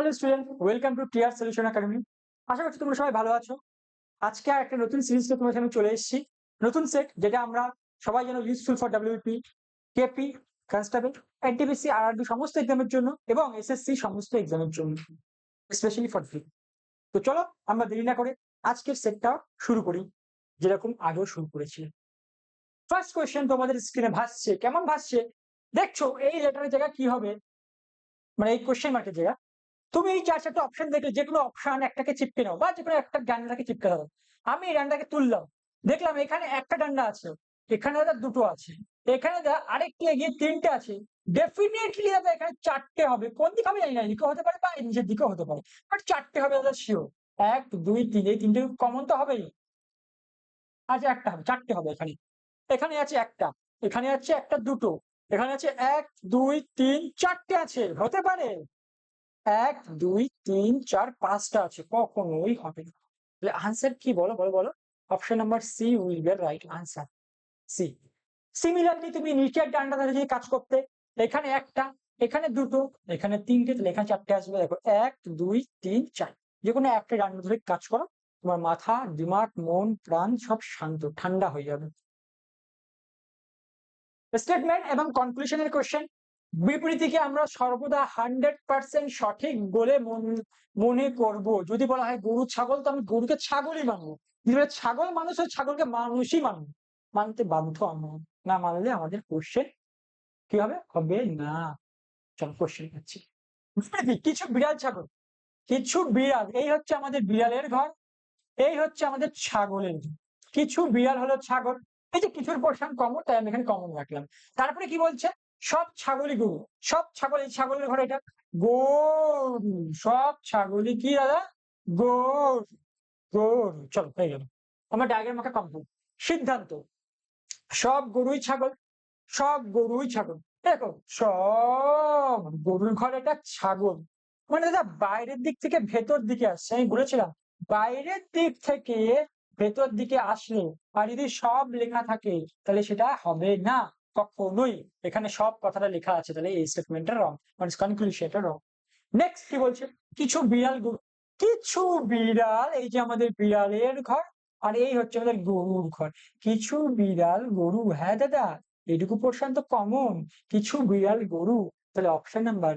Hello student welcome to tier solution academy আশা করছি তোমরা সবাই ভালো আছো। আজকে আর একটা নতুন সিরিজ তোমার সামনে চলে এসেছি। নতুন সেট যেটা আমরা সবাই যেন useful for WP KP constable NTPC RRB সমস্ত এক্সামের জন্য এবং এসএসসি সমস্ত এক্সামের জন্য স্পেশালি ফর ফ্রি তো চলো আমরা দেরি না করে আজকের সেটটা শুরু করি, যেরকম আগেও শুরু করেছি। ফার্স্ট কোয়েশ্চেন তোমাদের স্ক্রিনে ভাসছে। কেমন ভাসছে? দেখছ, এই লেটারের জায়গা কি হবে? মানে এই কোশ্চেন মার্কের জায়গা তুমি এই চার চারটা অপশন দেখলে যে কোনো অপশন একটাকে চিপকে নাও বা যে কোনো একটা ডান্ডাকে চিপকে দাও আমি এই ডান্ডাকে তুললাম। দেখলাম এখানে একটা ডান্ডা আছে, এখানে দাদা দুটো আছে, এখানে দাদা আরেকটি এগিয়ে তিনটে আছে। ডেফিনেটলি দাদা এখানে চারটে হবে। কোন দিকে হবে জানি না হতে পারে বা নিজের দিকেও হতে পারে। বাট চারটে হবে দাদা শিওর এক, দুই, তিন, এই তিনটে কমন তো হবেই। আচ্ছা একটা হবে, চারটে হবে এখানে। এখানে আছে একটা, এখানে আছে একটা দুটো, এখানে আছে এক, দুই, তিন, চারটে আছে, হতে পারে। এক, দুই, তিন, চার, পাঁচটা আছে, কখনোই হবে না। তাহলে আনসার কি বলো বলো বলো? Option number C will be right answer C similarly তুমি নিচের ডান্ডা ধরে কাজ করতে, এখানে একটা, এখানে দুটো, এখানে তিনটে এখানে চারটে আসবে। দেখো, এক, দুই, তিন, চার। যে কোনো একটা ডান্ডা ধরে কাজ করো, তোমার মাথা, দিমাগ, মন, প্রাণ সব শান্ত, ঠান্ডা হয়ে যাবে। স্টেটমেন্ট এবং কনক্লুশনের কোশ্চেন বিবৃতিকে আমরা সর্বদা হান্ড্রেড পার্সেন্ট সঠিক বলে মনে করব। যদি বলা হয় গরু, ছাগল, তো আমি গরুকে ছাগলই মানবো। ছাগল মানুষ ছাগলকে মানুষই মানবো। মানতে বাধ্য আমরা। না মানলে আমাদের কোশ্চেন কি হবে? হবে না। চল কোশ্চেন পাচ্ছি। কিছু বিড়াল, ছাগল। কিছু বিড়াল, এই হচ্ছে আমাদের বিড়ালের ঘর। এই হচ্ছে আমাদের ছাগলের ঘর। কিছু বিড়াল হলো ছাগল। এই যে কিছুর পোর্শন কমন তাই আমি এখানে কমন রাখলাম। তারপরে কি বলছে? সব ছাগলই গরু, সব ছাগল ছাগলের ঘরে এটা গরু, সব ছাগলই কি দাদা? গরু গরু, চলো হয়ে গেল। আমার ডায়াগ্রাম আমাকে কমপ্লিট সিদ্ধান্ত, সব গরুই ছাগল, সব গরুই ছাগল। দেখো, সব গরুর ঘরে একটা ছাগল। মানে দাদা, বাইরের দিক থেকে ভেতর দিকে আসছে, আমি বলেছিলাম, বাইরের দিক থেকে ভেতর দিকে আসলে আর যদি সব লেখা থাকে, তাহলে সেটা হবে না। কখনোই এখানে সব কথাটা লেখা আছে, তাহলে এই স্টেটমেন্টটা রং মানে কনক্লুশনটা রং নেক্সট কি বলছে? কিছু বিড়াল কিছু বিড়াল, এই যে আমাদের বিড়ালের ঘর, আর এই হচ্ছে আমাদের গরুর ঘর। কিছু বিড়াল গরু হ্যাঁ দাদা, এইটুকু পোর্শন তো কমন কিছু বিড়াল গরু, তাহলে অপশন নাম্বার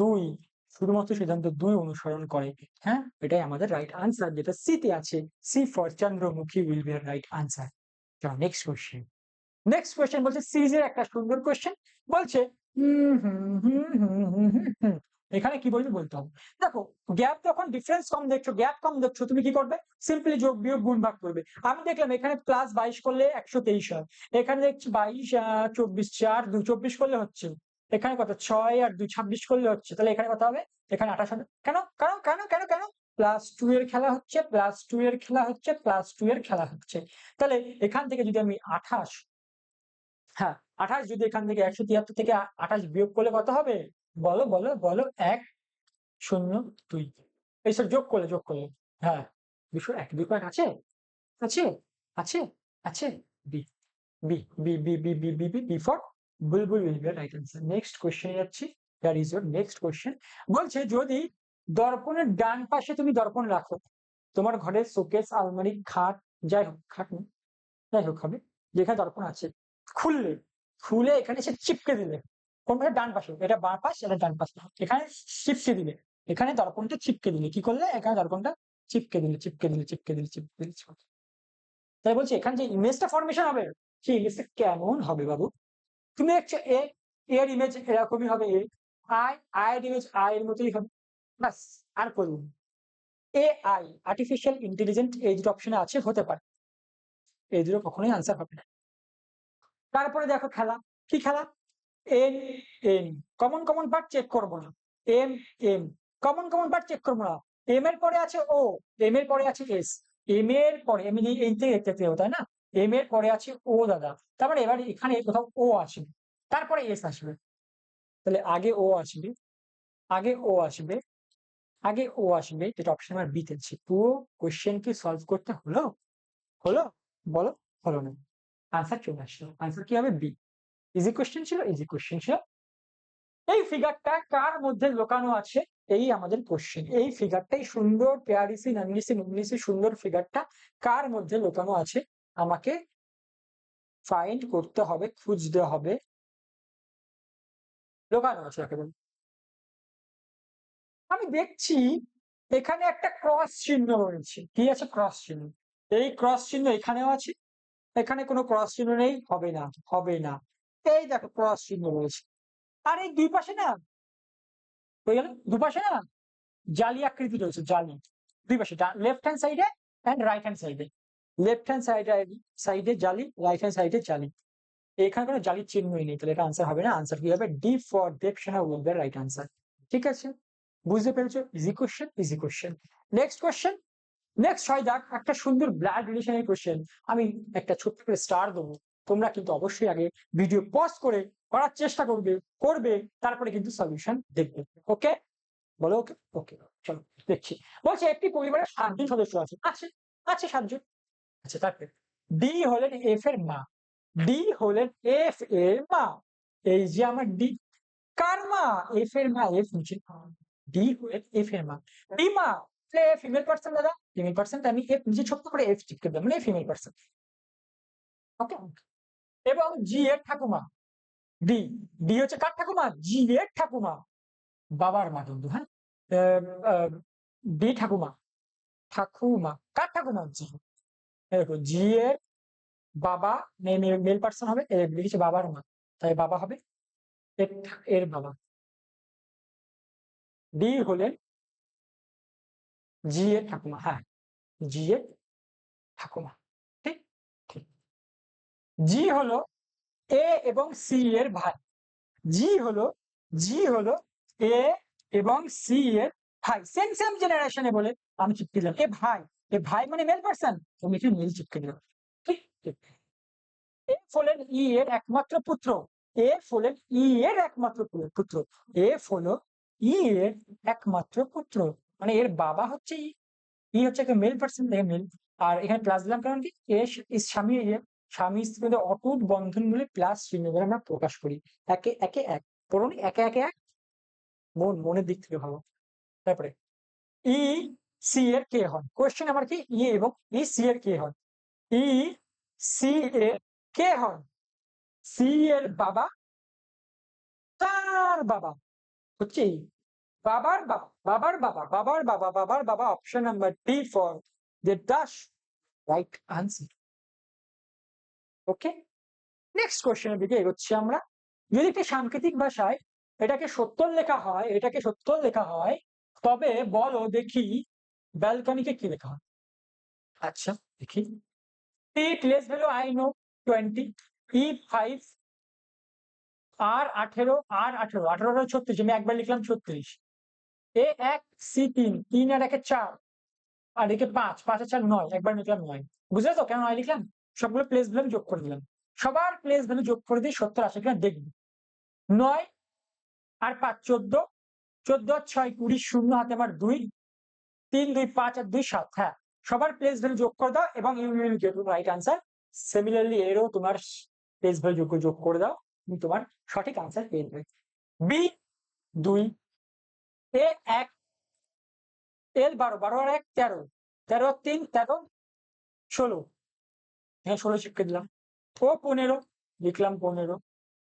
দুই, শুধুমাত্র সিদ্ধান্ত দুই অনুসরণ করে। হ্যাঁ এটাই আমাদের রাইট আনসার যেটা সিতে আছে। C for Chandramukhi will be right answer next question next question বলছে সিরিজের একটা সুন্দর কোয়েশ্চেন বলছে এখানে কি বলবে বলতে হবে। দেখো গ্যাপ যখন ডিফারেন্স কম দেখছ গ্যাপ কম দেখছ, তুমি কি করবে? সিম্পলি যোগ বিয়োগ গুণ ভাগ করবে। আমি দেখলাম এখানে প্লাস বাইশ করলে একশো তেইশ হয়। এখানে দেখছি বাইশ চব্বিশ, চার দু চব্বিশ করলে হচ্ছে। এখানে কত? ছয় আর দুই, ছাব্বিশ করলে হচ্ছে। তাহলে এখানে কত হবে? এখানে আঠাশ কেন? কেন? কেন? কেন? কেন? প্লাস টু এর খেলা হচ্ছে প্লাস টু এর খেলা হচ্ছে প্লাস টু এর খেলা হচ্ছে। তাহলে এখান থেকে যদি আমি আঠাশ হ্যাঁ আঠাশ যদি এখান থেকে একশো তিয়াত্তর থেকে আঠাশ বিয়োগ করলে কত হবে? বলো বলো বলো, এক শূন্য দুই। এই সব যোগ করলে যোগ করলে। হ্যাঁ দুশো এক, দুই কয়েক আছে? আছে আছে আছে। B B B B B B B B B for Bulbul will be right answer next কোশ্চেনে যাচ্ছি। That is your next question বলছে, যদি দর্পণের ডান পাশে তুমি দর্পণ রাখো, তোমার ঘরের শোকেস আলমারি, খাট, যাই হোক, খাট যাই হোক হবে যেখানে দর্পণ আছে খুললে, খুলে এখানে সে চিপকে দিলে। কোন পাশে ডান পাশে, এটা বাঁ পাশ, এটা ডান পাশ। এখানে চিপকে দিলে, এখানে দর্পণটা চিপকে দিলে। কি করলে? এখানে দর্পণটা চিপকে দিলে চিপকে দিলে চিপকে দিলে চিপকে দিলে তাই বলছি, এখানে যে ইমেজটা ফরমেশন হবে, সেই ইমেজটা কেমন হবে বাবু? তুমি দেখছ এ এর ইমেজ এরকমই হবে এ আই আয়ের ইমেজ আই এর মতোই হবে। বাস আর করুন। এ আই আর্টিফিশিয়াল ইন্টেলিজেন্ট এই দুটো অপশনে আছে, হতে পারে। এই দুটো কখনোই আনসার হবে না। তারপরে দেখো খেলা। কি খেলা? N N common common part check করব না। M M common common part check করব না। এম এর পরে আছে ও এম এর পরে আছে এস এম এর পরে এম এই থেকে দেখতে তাই না? এম এর পরে আছে ও দাদা। তারপরে এবার এখানে কোথাও ও আসবে। তারপরে এস আসবে। তাহলে আগে ও আসবে। আগে ও আসবে। আগে ও আসবে। যেটা অপশন নাম্বার বিতে আছে। পুরো কোয়েশ্চেন কি সলভ করতে হলো? হলো? বলো? হলো না। আনসার চলে আসলো আনসার কি হবে? বি ইজি কোয়েশ্চেন ছিল? ইজি কোয়েশ্চেন ছিল। এই ফিগারটা কার মধ্যে লোকানো আছে? এই আমাদের কোশ্চেন এই ফিগারটাই সুন্দর পেয়ারিসি নানলিসি নুনলিসি সুন্দর ফিগারটা কার মধ্যে লুকানো আছে? আমাকে ফাইন্ড করতে হবে, খুঁজতে হবে। লুকানো আছে একেবারে। আমি দেখছি এখানে একটা ক্রস চিহ্ন রয়েছে। কি আছে? ক্রস চিহ্ন। এই ক্রস চিহ্ন এখানেও আছে। এখানে কোনো ক্রস চিহ্ন নেই, হবে না হবে না। এই দেখো ক্রস চিহ্ন রয়েছে। আর এই দুই পাশে না, হয়ে গেল? না, জালি আকৃতি রয়েছে, জালি। দুই পাশে লেফট হ্যান্ড সাইডে অ্যান্ড রাইট হ্যান্ড সাইডে লেফট হ্যান্ড সাইডে সাইডে জালি রাইট হ্যান্ড সাইডে জালি। এখানে কোনো জালির চিহ্নই নেই, তাহলে এটা আনসার হবে না। আনসার কি হবে? D for Devasena will right answer ঠিক আছে? বুঝতে পেরেছ? Easy question easy question next question next হয় দেখ একটা সুন্দর ব্লাড রিলেশনের কোশ্চেন আমি একটা ছোট্ট করে স্টার দেবো। তোমরা কিন্তু অবশ্যই আগে ভিডিও পজ করে করার চেষ্টা করবে করবে, তারপরে কিন্তু সলিউশন দেখবে। ওকে বলো ওকে ওকে চলো, দেখছি। বলছে, একটি পরিবারের সাতজন সদস্য আছে। আছে আছে সাতজন। আচ্ছা তারপরে। ডি হলেন এফ এর মা। ডি হলেন এফ এর মা। এই যে আমার ডি কার মা? এফ এর মা এফ নিচে ডি হলেন এফ এর মা। ডি মা ফিমেল পার্সন দাদা ফিমেল পার্সন আমি এফ নিচে ছোট্ট করে এফ টিক করে মানে ফিমেল পার্সন ওকে এবং জি এর ঠাকুমা ডি ডি হচ্ছে কার ঠাকুমা? জি এর ঠাকুমা, বাবার মা কিন্তু হ্যাঁ? ডি ঠাকুমা ঠাকুমা, কার ঠাকুমা? জি দেখো জি এর বাবা মেল পার্সন হবে লিখেছে বাবার মা, তাই বাবা হবে, এর বাবা। ডি হলেন জি এর ঠাকুমা হ্যাঁ জি এর ঠাকুমা ঠিক ঠিক জি হলো এ এবং সি এর ভাই জি হলো জি হলো এ এবং সি এর ভাই সেম সেম জেনারেশনে বলে আমি চিপকে দিলাম এ ভাই এ ভাই মানে মেল পার্সন তুমি কি মেল চিপকে দিলাম ঠিক ঠিক। এফ হলেন ই এর একমাত্র পুত্র। এফ হলেন ই এর একমাত্র পুত্র। এফ হলো ই এর একমাত্র পুত্র। মানে এর বাবা হচ্ছে ই। হচ্ছে একটা মেল পার্সন দেখে মেল আর এখানে প্লাস দিলাম কারণ কি? এ স্বামী এ স্বামী স্ত্রীদের অটুট বন্ধন বলে প্লাস চিহ্ন দ্বারা আমরা প্রকাশ করি। একে একে এক। পড়ুন একে একে এক মন, মনের দিক থেকে ভালো। তারপরে ই, সি এর কে হয়? কোয়েশ্চেন আমার কি? ই এবং ই, সি এর কে হয়? ই, সি এর কে হয়? সি এর বাবা? তার বাবা। হচ্ছে বাবার বাবা বাবার বাবা বাবার বাবা বাবার বাবা option number D for the Das right answer okay next কোশ্চেনের দিকে এগোচ্ছি আমরা। যদি একটি সাংকেতিক ভাষায় এটাকে সত্তর লেখা হয়, এটাকে সত্তর লেখা হয়, তবে বলো দেখি ব্যালকনিকে কি লেখা হয়? আচ্ছা দেখি। T place value I know twenty E five আর আঠেরো আর আঠেরো আঠেরো ছত্রিশ, আমি একবার লিখলাম ছত্রিশ। এ এক, সি তিন তিন আর একে চার। আর একে পাঁচ পাঁচ আর চার নয়, একবার লিখলাম নয়। বুঝলে তো? কেন নয় লিখলাম? সবগুলো প্লেস ভ্যালু যোগ করে দিলাম। সবার প্লেস ভ্যালু যোগ করে দিয়ে সত্তর আসে কিনা দেখবি। নয় আর পাঁচ, চোদ্দ। চোদ্দ আর ছয়, কুড়ি, শূন্য হাতে আমার দুই। তিন, দুই, পাঁচ আর দুই, সাত হ্যাঁ। সবার প্লেস ভ্যালু যোগ করে দাও এবং you will get right answer similarly এরও তোমার প্লেস ভ্যালু যোগ যোগ করে দাও। তুমি তোমার সঠিক আনসার পেয়ে যাবে। বি, দুই এ এক এল বারো বারো আর এক তেরো তেরো তিন, তেরো, ষোলো। হ্যাঁ ষোলো শিখকে দিলাম। ও পনেরো, লিখলাম পনেরো।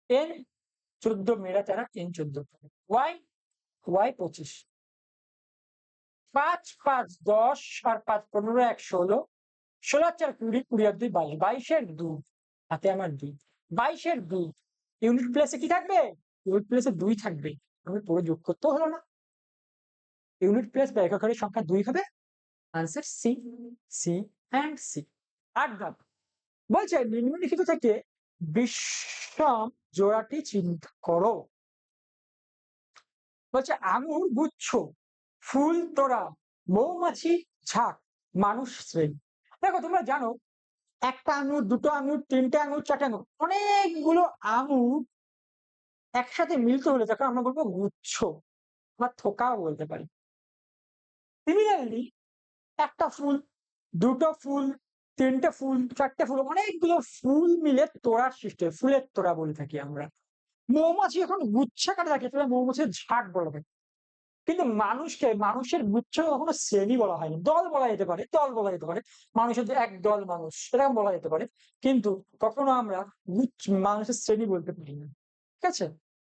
এন চোদ্দ মেরা তেরা এন চোদ্দ ওয়াই ওয়াই পঁচিশ। পাঁচ পাঁচ, দশ, আর পাঁচ, পনেরো, এক, ষোলো। ষোলো চার, কুড়ি কুড়ি আর দুই, বাইশ। বাইশের দুই, হাতে আমার দুই। বাইশের দুই। ইউনিট প্লেসে কি থাকবে? ইউনিট প্লেসে দুই থাকবে। আমি পুরো যোগ করতেও হলো না। ইউনিট প্লেস বা এককের সংখ্যা দুই হবে? Answer C C and C আট ধাপ বলছে নিম্নলিখিত থেকে বিষম জোড়াটি চিন্তা করো। বলছে আঙুর গুচ্ছ ফুল তোরা মৌমাছি ঝাঁক মানুষ শ্রেণি। দেখো তোমরা জানো একটা আঙুর দুটো আঙুর তিনটে আঙুর চারটে আঙুর অনেকগুলো আঙুর একসাথে মিলতে হলে তখন আমরা বলব গুচ্ছ বা থোকাও বলতে পারি। সিমিলারলি একটা ফুল, দুটো ফুল, তিনটে ফুল, চারটে ফুল, অনেকগুলো ফুল মিলে তোড়ার সৃষ্টি হয়, ফুলের তোড়া বলে থাকি আমরা। মৌমাছি যখন গুচ্ছাকারে থাকে তাহলে মৌমাছির ঝাঁক বলা হয়। কিন্তু মানুষকে, মানুষের গুচ্ছ কখনো শ্রেণি বলা হয়নি দল বলা যেতে পারে, দল বলা যেতে পারে। মানুষের যে এক দল মানুষ, সেরকম বলা যেতে পারে। কিন্তু কখনো আমরা গুচ্ছ, মানুষের শ্রেণি বলতে পারি না। ঠিক আছে?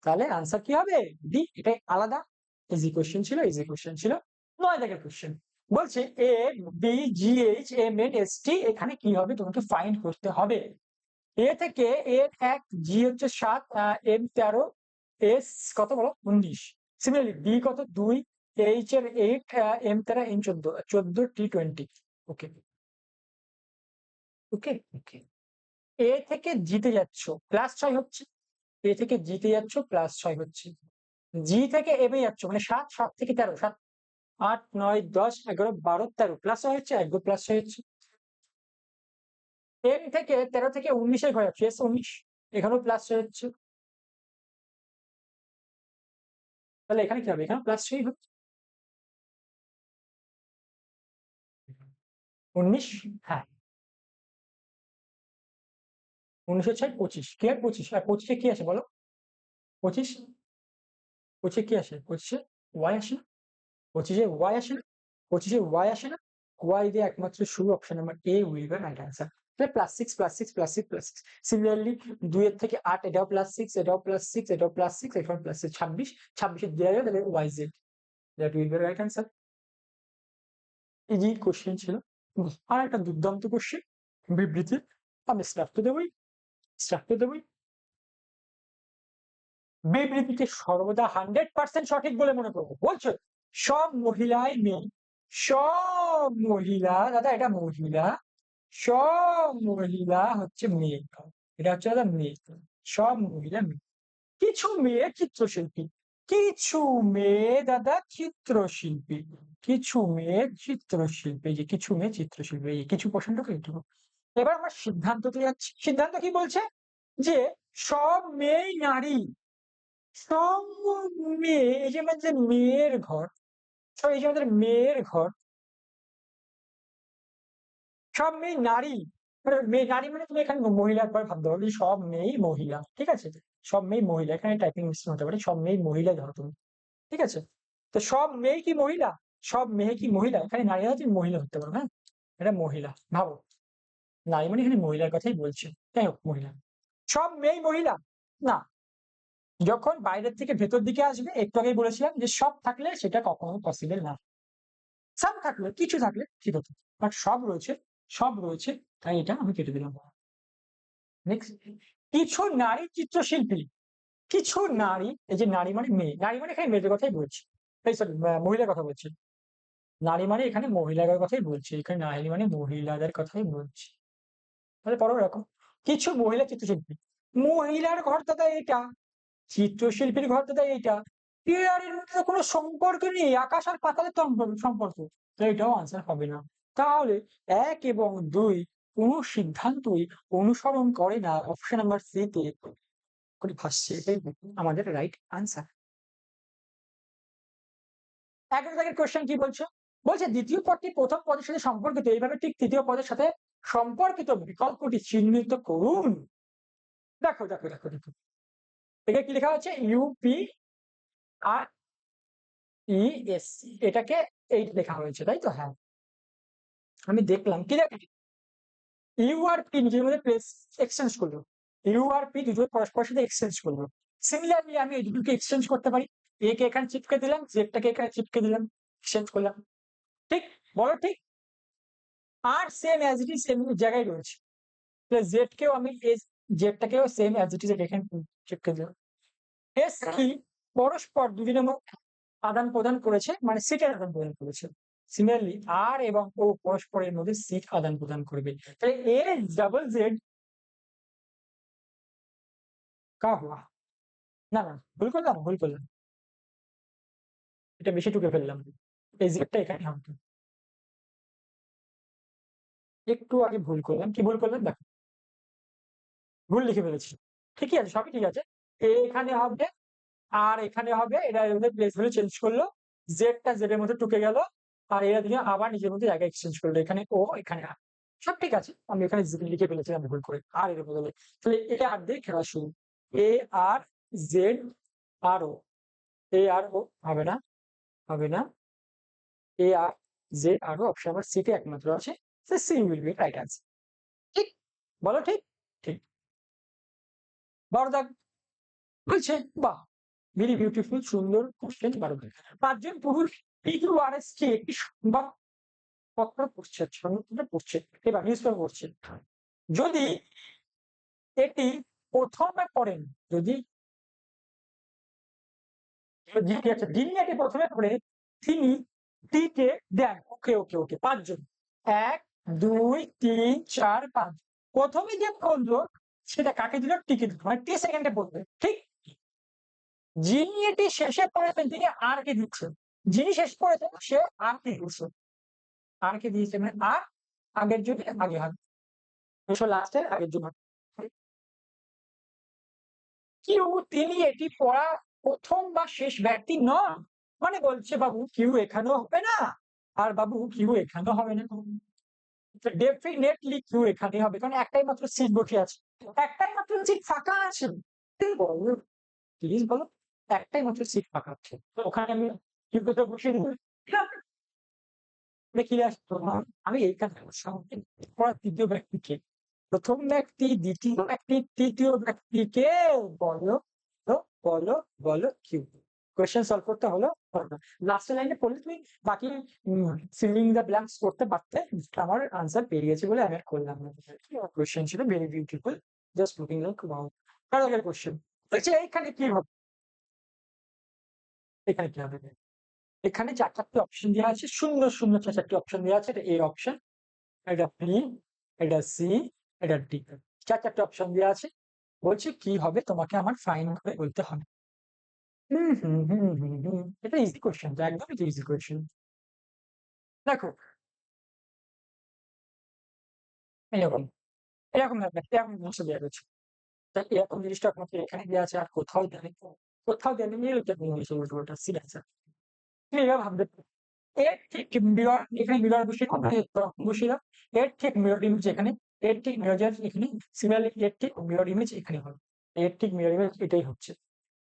তাহলে আনসার কি হবে? ডি এটাই আলাদা। ইজি কোশ্চেন ছিল ইজি কোয়েশ্চেন ছিল। নয় দাগের কোশ্চেন বলছে A B G H M N S T এখানে কি হবে? তোমাকে করতে হবে। এ থেকে এর এক জি হচ্ছে সাত এম তেরো এস কত বলো? উনিশ। সিমিলারলি বি কত? দুই এইচ এর এইট এম তেরো এম চোদ্দ চোদ্দ টি টোয়েন্টি ওকে ওকে ওকে এ থেকে জিতে যাচ্ছ প্লাস ছয় হচ্ছে। এ থেকে জিতে যাচ্ছ প্লাস ছয় হচ্ছে। জি থেকে এমে যাচ্ছ মানে সাত সাত থেকে তেরো, সাত আট, নয়, দশ, এগারো, বারো, তেরো প্লাস হচ্ছে এগারো প্লাস হচ্ছে এম থেকে তেরো থেকে উনিশে হয়ে যাচ্ছে এস উনিশ। এখানেও প্লাস হচ্ছে তাহলে এখানে কি হবে? এখানে প্লাস থ্রি হচ্ছে উনিশ? হ্যাঁ। উনিশশো ছয় পঁচিশ। কি পঁচিশ? আর পঁচিশে কি আছে বলো? পঁচিশ? পঁচিশে কি আসে? পঁচিশে? ওয়াই আসে? না পঁচিশে ওয়াই আসে না? পঁচিশে ওয়াই আসে না? ওয়াই দিয়ে একমাত্র শুরু option number A will be right answer plus six plus six plus six plus six similarly দুইয়ের থেকে আট, এটাও প্লাস সিক্স এটাও প্লাস সিক্স এটাও প্লাস সিক্স এটাও প্লাস সিক্স ছাব্বিশ। ছাব্বিশে দেওয়া যাবে তাহলে Y Z that will be right answer easy question ছিল। আর একটা দুর্দান্ত কোশ্চেন বিবৃতি। আমি স্টাফ তো দেবই। স্টাফ তো দেবই। বিবৃতিকে সর্বদা হান্ড্রেড পার্সেন্ট সঠিক বলে মনে করব। বলছো? সব মহিলাই মেয়ে, সব মহিলা, দাদা এটা মহিলা, সব মহিলা হচ্ছে মেয়ে। এটা হচ্ছে দাদা মেয়ে। সব মহিলা মেয়ে। কিছু মেয়ে চিত্রশিল্পী, কিছু মেয়ে দাদা চিত্রশিল্পী, কিছু মেয়ে চিত্রশিল্পী যে কিছু মেয়ে চিত্রশিল্পী, এই কিছু প্রশ্নটা এইটুকু এবার আমরা সিদ্ধান্ততে যাচ্ছি। সিদ্ধান্ত কি বলছে? যে সব মেয়েই নারী, সব মেয়ে, এই যে আমাদের মেয়ের ঘর এই যে আমাদের মেয়ের ঘর। সব মেয়ে নারী। মানে মেয়ে নারী মানে তুমি এখানে মহিলার পর ভাবতে পারবে সব মেয়েই মহিলা, ঠিক আছে? সব মেয়ে মহিলা, এখানে টাইপিং মিস্টেক হতে পারে, সব মেয়ে মহিলা ধরো তুমি, ঠিক আছে? তো সব মেয়ে কি মহিলা? সব মেয়ে কি মহিলা? এখানে নারী আছে মহিলা হতে পারো হ্যাঁ? এটা মহিলা, ভাবো। নারী মানে এখানে মহিলার কথাই বলছে, যাই হোক, মহিলা। সব মেয়ে মহিলা? না। যখন বাইরের থেকে ভেতর দিকে আসবে, একটু আগেই বলেছিলাম যে সব থাকলে সেটা কখনো পসিবল না। সব থাকলে, কিছু থাকলে ঠিক হতো বাট সব রয়েছে সব রয়েছে, তাই এটা আমি কেটে দিলাম। কিছু নারী চিত্রশিল্পী। কিছু নারী, এই যে নারী মানে মেয়ে, নারী মানে এখানে মেয়েদের কথাই বলছি। এই সরি মহিলার কথা বলছি। নারী মানে এখানে মহিলাদের কথাই বলছি, এখানে নারী মানে মহিলাদের কথাই বলছি। তাহলে পরে এরকম। কিছু মহিলা চিত্রশিল্পী। মহিলার ঘর দাদা এটা। চিত্রশিল্পীর ঘর দাদা এইটা। পেয়ারের মধ্যে কোনো সম্পর্ক নেই, আকাশ আর পাতালের সম্পর্ক। তো এটাও আনসার হবে না। তাহলে এক এবং দুই কোনো সিদ্ধান্তই অনুসরণ করে না। অপশন নাম্বার সি তে ভাসছে এটাই আমাদের রাইট আনসার এগারো দাগের কোয়েশ্চেন কি বলছো? বলছে দ্বিতীয় পদটি প্রথম পদের সাথে সম্পর্কিত। এইভাবে ঠিক তৃতীয় পদের সাথে সম্পর্কিত বিকল্পটি চিহ্নিত করুন। দেখো দেখো দেখো দেখো। এটা কি লেখা হচ্ছে ইউপি আর ই এস এটাকে এই লেখা হয়েছে, তাই তো? হ্যাঁ। আমি দেখলাম, কি দেখ ইউআরপি নিজের মধ্যে প্লেস এক্সচেঞ্জ করল। ইউআরপি দুটো পরস্পর সাথে এক্সচেঞ্জ করল। সিমিলারলি আমি এই দুটোকে এক্সচেঞ্জ করতে পারি। এ কে এখানে চিপকে দিলাম জেডটাকে এখানে চিপকে দিলাম এক্সচেঞ্জ করলাম। ঠিক? বলো ঠিক? আর same as it is same জায়গায় রয়েছে। জেড কেও আমি জেডটাকেও সেম অ্যাজ ইট ইজ এখানে এস কি? পরস্পর দুদিনের মধ্যে আদান প্রদান করেছে মানে সিটের আদান প্রদান করেছে। সিমিলারলি আর এবং ও পরস্পরের মধ্যে সিট আদান প্রদান করবে। তাহলে এ ডাবল জেড কা হুয়া না না ভুল করলাম ভুল করলাম। এটা বেশি টুকে ফেললাম। এই জেডটা এখানে হবে একটু আগে ভুল করলাম। কি ভুল করলাম? দেখো। ভুল লিখে ফেলেছি। ঠিকই আছে, সবই ঠিক আছে। এখানে হবে, আর এখানে হবে এটা এর মধ্যে প্লেস ভ্যালু চেঞ্জ করল জেডটা জেড এর মধ্যে টুকে গেল, আর এরা দিকে আবার নিজের মধ্যে জায়গা এক্সচেঞ্জ করল, এখানে ও, এখানে আর সব ঠিক আছে, আমি এখানে লিখে ফেলেছিলাম ভুল করে, আর এর বদলে। তাহলে এ আর দিয়ে খেলা শুরু। এ আর জেড আর ও, এ আর ও হবে না হবে না। এ আর জে ও অপশন আমার সিতে একমাত্র আছে সে C will be right answer ঠিক? বলো ঠিক? দাগ বলছে বা ভেরি বিউটিফুল সুন্দর কোশ্চেন বারো পাঁচজন পুরুষ পিকিউ আর এস কে একটি সংবাদ পত্র পড়ছে, সংবাদপত্র পড়ছে, এবার নিউজ পেপার পড়ছে। যদি এটি প্রথমে পড়েন, যদি যিনি এটি প্রথমে পড়ে, তিনি টিকে দেন, ওকে ওকে ওকে, পাঁচজন। এক, দুই, তিন, চার, পাঁচ। প্রথমে যে বলল সেটা কাকে দিল? টিকে দিল। মানে টি সেকেন্ডে বলবে, ঠিক? যিনি এটি শেষে পড়েছেন তিনি আর কে দিচ্ছেন যিনি শেষ পড়েছেন সে আর কে দিচ্ছে। আর কে দিয়েছে মানে আর আগের যুগে আগে হাত। লাস্টের আগের যুগ। কিউ, তিনি এটি পড়া প্রথম বা শেষ ব্যক্তি নন। মানে বলছে, বাবু, কিউ এখানেও হবে না। আর বাবু, কিউ এখানেও হবে না। ডেফিনেটলি কিউ এখানে হবে, কারণ একটাই মাত্র সিট বসে আছে। একটাই মাত্র সিট ফাঁকা আছে। প্লিজ বলো। একটাই মাত্র সিট ফাঁকা আছে। ওখানে আমি কিউ কোথাও বসে আসতো আমি এইখানে পড়া তৃতীয় ব্যক্তিকে। প্রথম ব্যক্তি, দ্বিতীয় ব্যক্তি, তৃতীয় ব্যক্তিকে বলো তো বলো বলো, কিউ। কোয়েশ্চেন সলভ করতে হলো লাস্টের লাইনে পড়লে তুমি বাকি ফিলিং দ্য ব্ল্যাঙ্কস করতে পারতে, আমার আনসার পেয়ে গেছে বলে আমি করলাম না। কোয়েশ্চেন ছিল? Very beautiful just looking like wow কার আগের কোয়েশ্চেন বলছে এইখানে কি হবে? এখানে কি হবে? এখানে চার চারটে অপশন দেওয়া আছে, শূন্য শূন্য, চার চারটি অপশন দেওয়া আছে, এটা এ অপশন এটা বি এটা সি এটা ডি চার চারটে অপশন দেওয়া আছে। বলছে কি হবে? তোমাকে আমার ফাইন করে বলতে হবে। এটা ইজি কোয়েশ্চেন একদম এটা ইজি কোয়েশ্চেন দেখো এরকম এরকম এরকম জিনিসটা রয়েছে তা এরকম জিনিসটা এখানে আছে আর কোথাও নেই কোথাও দেওয়া নেই এটা ইংলিশে তুমি ভাবতে এর ঠিক মিরর এখানে মিরর বসিয়ে বসিয়ে দাও এর ঠিক মিরর ইমেজ এখানে এর ঠিক মিরর এখানে সিমিলারলি এর ঠিক মিরর ইমেজ এখানে হবে এর ঠিক মিরর ইমেজ এটাই হচ্ছে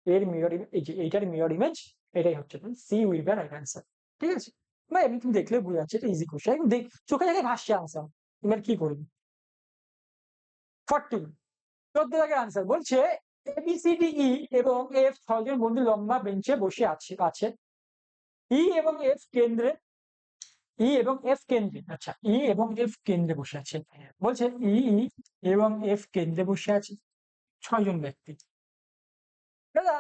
এর মিরর এই যে এইটার মিরর ইমেজ এটাই হচ্ছে C will be right answer ঠিক আছে? বা এমনি তুমি দেখলে বুঝে যাচ্ছে এটা ইজি কোশ্চেন দেখ চোখে দেখে ভাসছে আনসার এবার কি করবি? ফর্টি চোদ্দ দাগের আনসার বলছে এবিসিডি ই এবং এফ ছজন বন্ধু লম্বা বেঞ্চে বসে আছে আছে। ই এবং এফ কেন্দ্রে ই এবং এফ কেন্দ্রে আচ্ছা ই এবং এফ কেন্দ্রে বসে আছে। বলছে ই এবং এফ কেন্দ্রে বসে আছে, ছয়জন ব্যক্তি। দাদা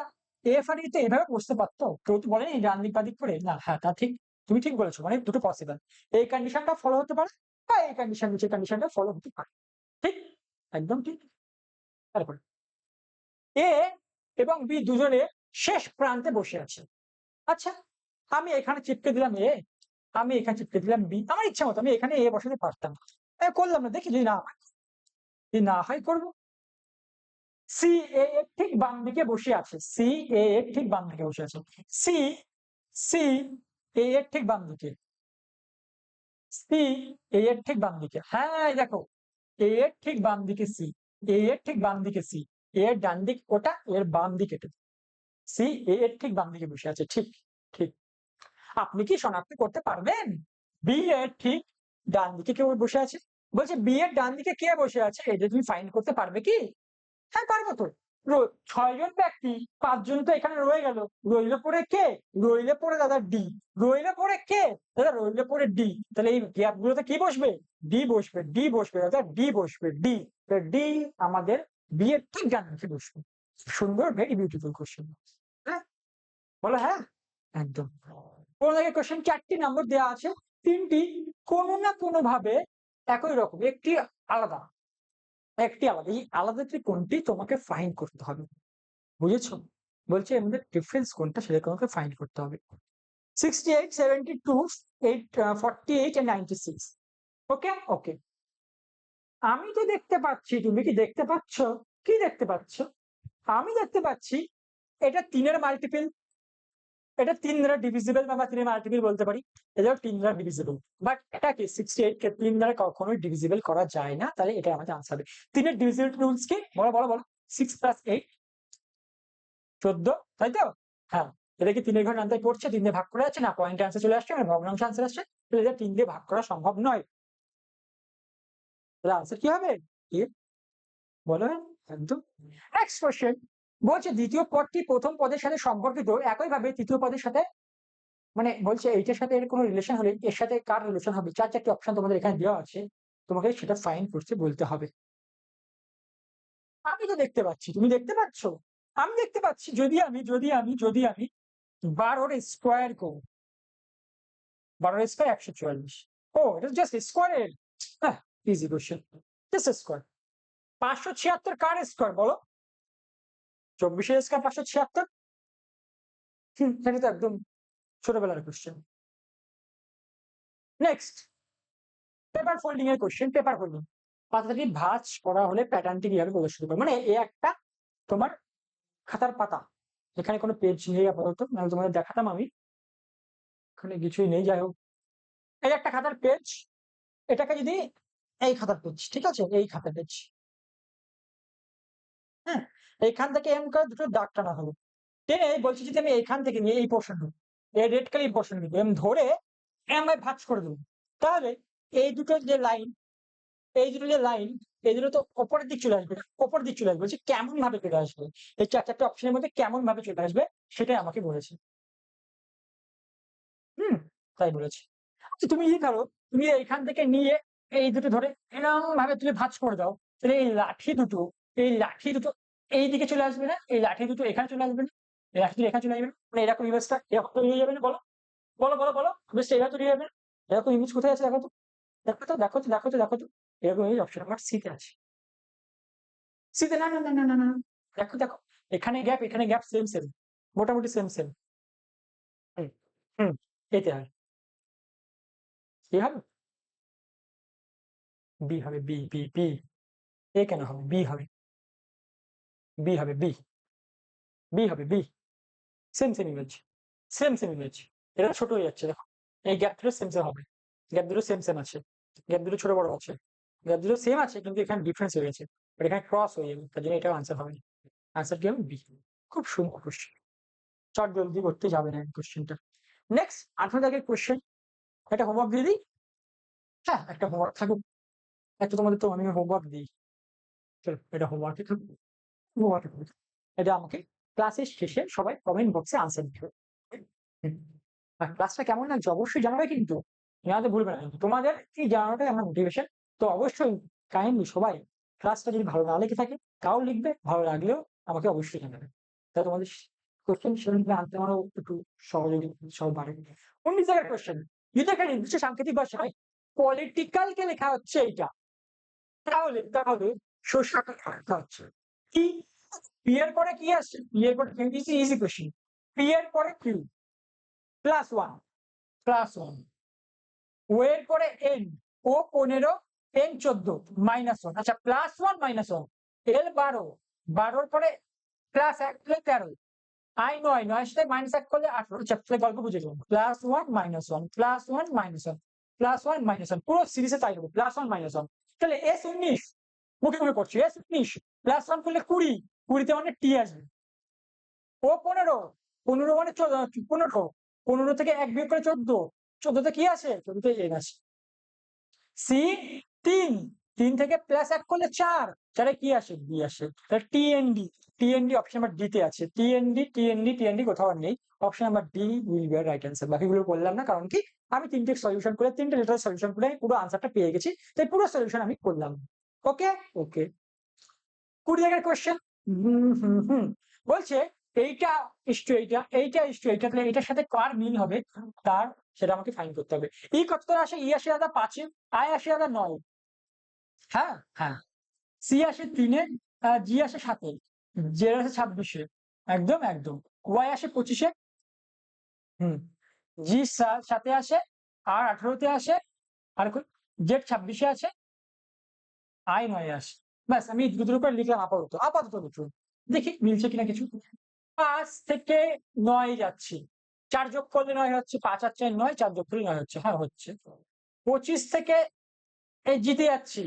এভাবে বসতে পারতো? কেউ তো বলেনি ডান দিক বাদিক করে? না হ্যাঁ তা ঠিক, তুমি ঠিক বলেছ মানে দুটো পসিবল এই কন্ডিশনটা ফলো হতে পারে বা এই কন্ডিশন কন্ডিশনটা ফলো হতে পারে। ঠিক? একদম ঠিক। তারপরে, এ এবং বি দুজনে শেষ প্রান্তে বসে আছে। আচ্ছা আমি এখানে চিপকে দিলাম এ, আমি এখানে চিপকে দিলাম বি, আমার ইচ্ছা মতো আমি এখানে এ বসাতে পারতাম। করলাম না, দেখি যদি না হয়। যদি না হয়, করব। সি এ ঠিক বাম দিকে বসে আছে সি এ ঠিক বাম দিকে বসে আছে সি সি এ ঠিক বাম দিকে সি এ ঠিক বাম দিকে হ্যাঁ দেখো এ এর ঠিক বাম দিকে সি এ এর ঠিক বাম দিকে সি এর ডান দিক ওটা এর বাম দিকে সি এ এর ঠিক বাম দিকে বসে আছে ঠিক ঠিক আপনি কি শনাক্ত করতে পারবেন বি এর ঠিক ডান দিকে কেউ বসে আছে বলছে বি এর ডান দিকে কে বসে আছে এটা তুমি ফাইন্ড করতে পারবে কি হ্যাঁ পারব তো ছয়জন ব্যক্তি, পাঁচজন তো এখানে রয়ে গেল। রইলে পরে কে? রইলে পরে দাদা ডি। রইলে পরে কে? দাদা রইলে পরে ডি। তাহলে এই গ্যাপ গুলোতে কি বসবে? ডি বসবে ডি বসবে, দাদা ডি বসবে, ডি। ডি আমাদের বিয়ের ঠিক জানতে বসবে। সুন্দর ভেরি বিউটিফুল কোশ্চেন হ্যাঁ? বলো হ্যাঁ? একদম। কোন জায়গায় কোশ্চেন চারটি নম্বর দেওয়া আছে। তিনটি কোনো না কোনো ভাবে একই রকম, একটি আলাদা। একটি আলাদা, এই আলাদা কোনটি তোমাকে ফাইন করতে হবে। বুঝেছ? বলছে মধ্যে ডিফারেন্স কোনটা সেটা তোমাকে ফাইন করতে হবে। Sixty eight seventy two eight forty eight ninety six okay okay আমি তো দেখতে পাচ্ছি, তুমি কি দেখতে পাচ্ছ? কি দেখতে পাচ্ছ? আমি দেখতে পাচ্ছি এটা তিনের মাল্টিপল এটা তিন দ্বারা ডিভিজিবল বা তিনের মাল্টিপল বলতে পারি। এটাও তিন দ্বারা ডিভিজিবল বাট এটা কি সিক্সটি এইট কে তিন দ্বারা কখনোই ডিভিজিবল করা যায় না। তাহলে এটা আমাদের আনসার হবে। তিনের ডিভিজিবল রুলস কি? বলো বলো বলো। সিক্স প্লাস এইট চোদ্দ, তাই তো? হ্যাঁ। এটা কি তিনের ঘর আনতে পড়ছে? তিন দিয়ে ভাগ করে আছে না? পয়েন্ট আনসার চলে আসছে না ভগ্নাংশ আনসার আসছে। তাহলে এটা তিন দিয়ে ভাগ করা সম্ভব নয়। তাহলে আনসার কি হবে? কি? বলো, একদম। নেক্সট কোশ্চেন বলছে দ্বিতীয় পদটি প্রথম পদের সাথে সম্পর্কিত, একইভাবে তৃতীয় পদের সাথে মানে বলছে এইটার সাথে এর কোনো রিলেশন হলে এর সাথে কার রিলেশন হবে? চার চারটি অপশন তোমাদের এখানে দেওয়া আছে। তোমাকে সেটা ফাইন করতে বলতে হবে। আমি তো দেখতে পাচ্ছি, তুমি দেখতে পাচ্ছ? আমি দেখতে পাচ্ছি, যদি আমি যদি আমি যদি আমি বারোর স্কোয়ার করব বারোর স্কোয়ার একশো চুয়াল্লিশ। ও, এটা জাস্ট স্কোয়ারের হ্যাঁ ইজি কোশ্চেন জাস্ট স্কোয়ার পাঁচশো ছিয়াত্তর কার স্কোয়ার বলো? চব্বিশের স্কোয়ার পাঁচশো ছিয়াত্তর? এটা তো একদম ছোটবেলার কোশ্চেন নেক্সট পেপার ফোল্ডিং এর কোশ্চেন পেপার ফোল্ডিং পাতাটি ভাঁজ করা হলে প্যাটার্নটি কীভাবে প্রদর্শিত করে মানে এ একটা তোমার খাতার পাতা। এখানে কোনো পেজ নেই আপাতত, নাহলে তোমাদের দেখাতাম আমি। এখানে কিছুই নেই, যাই হোক। এই একটা খাতার পেজ এটাকে যদি এই খাতার পেজ ঠিক আছে? এই খাতার পেজ হ্যাঁ এইখান থেকে এম করে দুটো দাগ টানা হলো। টেনে বলছি যদি আমি এইখান থেকে নিয়ে এই পোর্শন এই রেড কালার পোর্শন নিবো। এম ধরে এম বাই ভাঁজ করে দেবো। তাহলে এই দুটো যে লাইন এই দুটো যে লাইন এই দুটো তো ওপরের দিক চলে আসবে ওপর দিক চলে আসবে। বলছি কেমন ভাবে চলে আসবে? এই চার চারটে অপশনের মধ্যে কেমন ভাবে চলে আসবে সেটাই আমাকে বলেছে। হুম, তাই বলেছে। আচ্ছা তুমি কি করো, তুমি এইখান থেকে নিয়ে এই দুটো ধরে এরকম ভাবে তুমি ভাঁজ করে দাও। তাহলে এই লাঠি দুটো, এই লাঠি দুটো এই দিকে চলে আসবে না, এই লাঠি দুটো এখানে চলে আসবে না, এই লাঠি দুটো এখানে চলে আসবে না। মানে এরকম ইমেজটা এরকম তৈরি হয়ে যাবে না, বলো। বলো বলো বলো। ইমেজটা এভাবে তৈরি হবে এরকম ইমেজ কোথায় আছে দেখো তো? দেখো তো দেখো তো দেখো তো দেখো তো। এরকম ইমেজ অপশন নাম্বার সিতে আছে। সিতে না না না না না না। দেখো দেখো। এখানে গ্যাপ এখানে গ্যাপ সেম সেম মোটামুটি সেম সেম এতে হয় কি হবে। বি হবে? বি বি বি এ কেন হবে? বি হবে। বি হবে বি বি হবে B same same image same same image এটা ছোট হয়ে যাচ্ছে, দেখো। এই গ্যাপ দুটো সেম সেম হবে। গ্যাপ দুটো সেম সেম আছে। গ্যাপ দুটো ছোট, বড় আছে। গ্যাপ দুটো সেম আছে, কিন্তু এখানে ডিফারেন্স হয়ে গেছে। বাট এখানে ক্রস হয়ে যাবে, তার জন্য এটাও আনসার হবে আনসার কি হবে? বি খুব সুন্দর কোশ্চেন চট জলদি করতে যাবে না কোশ্চেনটা নেক্সট আঠারো দাগের কোশ্চেন একটা হোমওয়ার্ক দিয়ে দিই? হ্যাঁ একটা হোমওয়ার্ক থাকুক। একটা তোমাদের তো আমি হোমওয়ার্ক দিই। চলো, এটা হোমওয়ার্কে থাকুক। এটা আমাকে ক্লাসের শেষে সবাই কমেন্ট বক্সে আনসার দিবে। হুম। আর ক্লাসটা কেমন লাগছে অবশ্যই জানাবে, কিন্তু জানাতে ভুলবে না। তোমাদের এই জানানোটাই আমার মোটিভেশন তো অবশ্যই কাইন্ডলি সবাই ক্লাসটা যদি ভালো না লেগে থাকে তাও লিখবে, ভালো লাগলেও আমাকে অবশ্যই জানাবে। তা তোমাদের কোশ্চেন সেভাবে আনতে আমারও একটু সহযোগী সব বাড়ে। অন্য জায়গায় কোশ্চেন যদি একটা নির্দিষ্ট সাংকেতিক ভাষায় পলিটিক্যাল কে লেখা হচ্ছে এইটা, তাহলে তাহলে শস্যটা হচ্ছে। কি? পি এর পরে কি আসছে? পি এর পরে ইজি ইজি পি এর পরে Q plus one plus one O এর পরে এন ও পনেরো এন চোদ্দ মাইনাস ওয়ান আচ্ছা plus one minus one L বারো, বারোর পরে প্লাস এক প্লে তেরো। আই নয় নয় সাথে মাইনাস এক করলে আঠারো। আচ্ছা গল্প বুঝে গেলাম। Plus one minus one plus one minus one plus one minus one পুরো সিরিজে তাই দেবো। প্লাস ওয়ান মাইনাস ওয়ান তাহলে এস উনিশ। মুখে মুখে করছি এস উনিশ। প্লাস ওয়ান করলে কুড়ি, কুড়িতে মানে টি আসবে। ও পনেরো পনেরো মানে পনেরো পনেরো থেকে এক বিয়োগ করে চোদ্দ, চোদ্দতে কি আছে চোদ্দতে এন আছে সি, তিন তিন থেকে প্লাস এক করলে চার, চারে কি আসে? বি আসে। TND TND option number D তে আছে। টিএনডি টিএনডি টিএনডি কোথাও নেই। Option number D will be right answer বাকিগুলো বললাম না, কারণ কি? আমি তিনটে সলিউশন করে, তিনটে লেটার সলিউশন করে পুরো আনসারটা পেয়ে গেছি। তাই পুরো সলিউশন আমি করলাম। ওকে ওকে কুড়ি কোয়েশ্চেন হুম বলছে, এইটা ইস্টু এইটা এইটা ইস্টু এইটা, তাহলে এইটার সাথে কার মিল হবে? তার, সেটা আমাকে ফাইন করতে হবে। ই কত করে আসে? ই আসে দাদা পাঁচে, আই আসে দাদা নয়। হ্যাঁ হ্যাঁ। সি আসে তিনে জি আসে সাতে জে আসে ছাব্বিশে। একদম একদম। ওয়াই আসে পঁচিশে। হুম। জি সাথে আসে, আর আঠারোতে আসে, আর জেড ছাব্বিশে আছে আই নয় আসে। ব্যাস, আমি দুটো করে লিখলাম আপাতত। আপাতত দুটো দেখি মিলছে কিনা কিছু। পাঁচ থেকে নয় যাচ্ছি। চার যোগ করলে নয় হচ্ছে, পাঁচ আর চার নয়, চার যোগ করলে নয় হচ্ছে। হ্যাঁ হচ্ছে। পঁচিশ থেকে এই জিতে যাচ্ছি।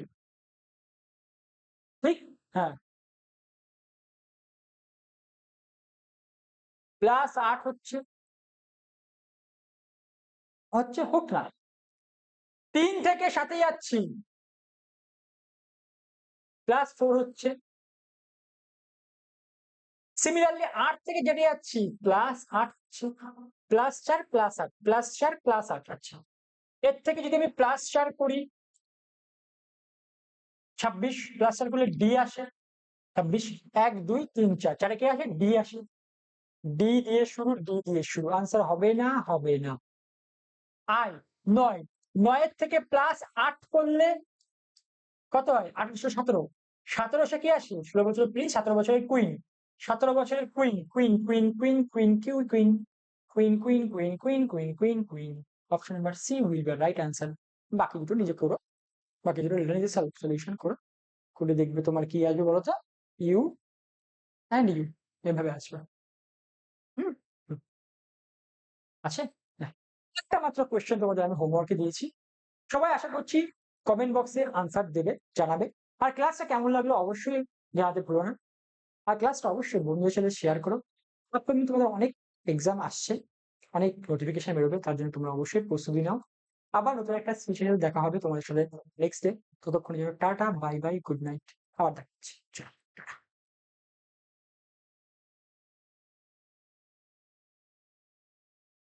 ঠিক? হ্যাঁ। প্লাস আট হচ্ছে। হচ্ছে হোক না। তিন থেকে সাথে যাচ্ছি। প্লাস ফোর হচ্ছে সিমিলারলি আট থেকে যেতে যাচ্ছি। প্লাস আট প্লাস চার প্লাস আট। প্লাস চার প্লাস আট আচ্ছা। এর থেকে যদি আমি প্লাস চার করি, ছাব্বিশ প্লাস চার করলে ডি আসে। ছাব্বিশ, এক, দুই, তিন, চার। চারে কে আসে? ডি আসে। ডি দিয়ে শুরু ডি দিয়ে শুরু। আনসার হবে না হবে না। আই নয়। নয়ের থেকে প্লাস আট করলে কত হয় আঠারোশো সতেরো সতেরোশো কি আসে ষোলো বছর প্রিন্স সতেরো বছরের কুইন সতেরো বছরের queen queen queen queen queen Q queen queen queen queen queen queen queen queen option number C will be right answer বাকি দুটো নিজে করো বাকি দুটো নিজে সলিউশন করো করে দেখবে তোমার কি আসবে বলো তো ইউ অ্যান্ড ইউ এভাবে আসবে হুম। আছে হ্যাঁ। একটা মাত্র কোয়েশ্চেন তোমাদের আমি হোমওয়ার্কে দিয়েছি সবাই আশা করছি কমেন্ট বক্সে আনসার দেবে, জানাবে। আর ক্লাসটা কেমন লাগল অবশ্যই জানাতে ভুলো না। আর ক্লাসটা অবশ্যই বন্ধুদের সাথে শেয়ার করো। আপকামিং তোমাদের অনেক এক্সাম আসছে, অনেক নোটিফিকেশন বেরোবে, তার জন্য তোমরা অবশ্যই প্রস্তুতি নাও। আবার নতুন একটা স্পেশাল দেখা হবে তোমাদের সাথে নেক্সট ডে ততক্ষণের জন্য tata bye bye good night আবার দেখাচ্ছি চলো।